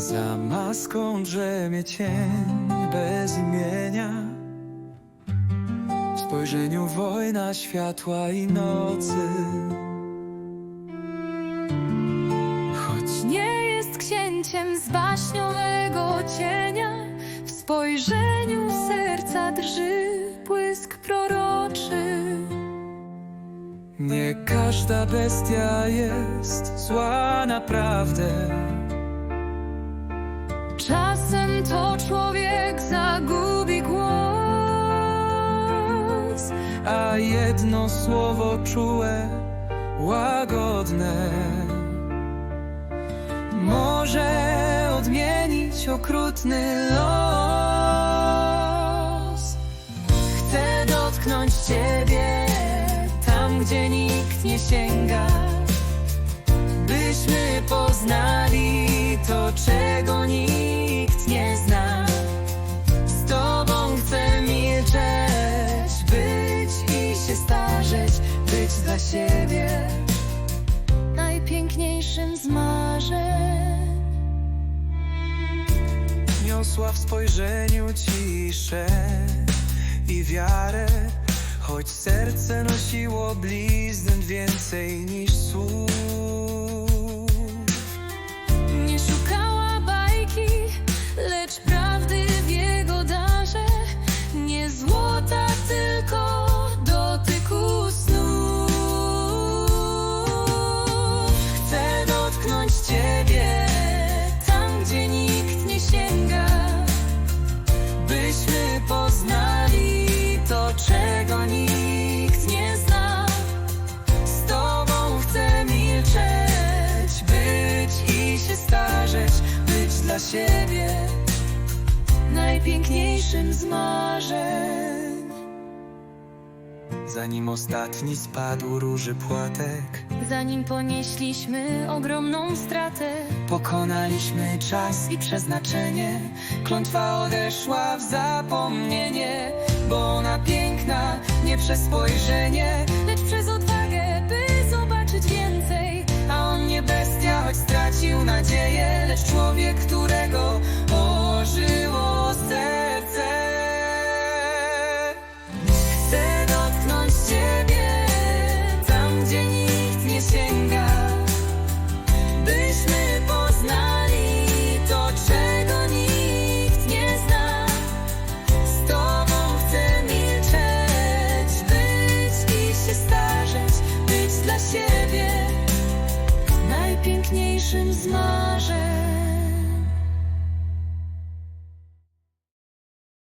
Za maską drzemie cień bez imienia. W spojrzeniu wojna światła i nocy. Choć Nie jest księciem z baśniowego cienia W spojrzeniu serca drży błysk proroczy. Nie każda bestia jest zła naprawdę Czasem to człowiek zagubi głos A jedno słowo czułe, łagodne. Może odmienić okrutny los. Chcę dotknąć Ciebie tam, gdzie nikt nie sięga. Byśmy poznali to, czego nikt siebie Najpiękniejszym z marzeń. Niosła w spojrzeniu ciszę i wiarę Choć serce nosiło blizn więcej niż słów siebie Najpiękniejszym z marzeń. Zanim ostatni spadł róży płatek Zanim ponieśliśmy ogromną stratę, Pokonaliśmy czas i przeznaczenie Klątwa odeszła w zapomnienie Bo ona piękna nie przez spojrzenie Lecz człowiek, którego czym.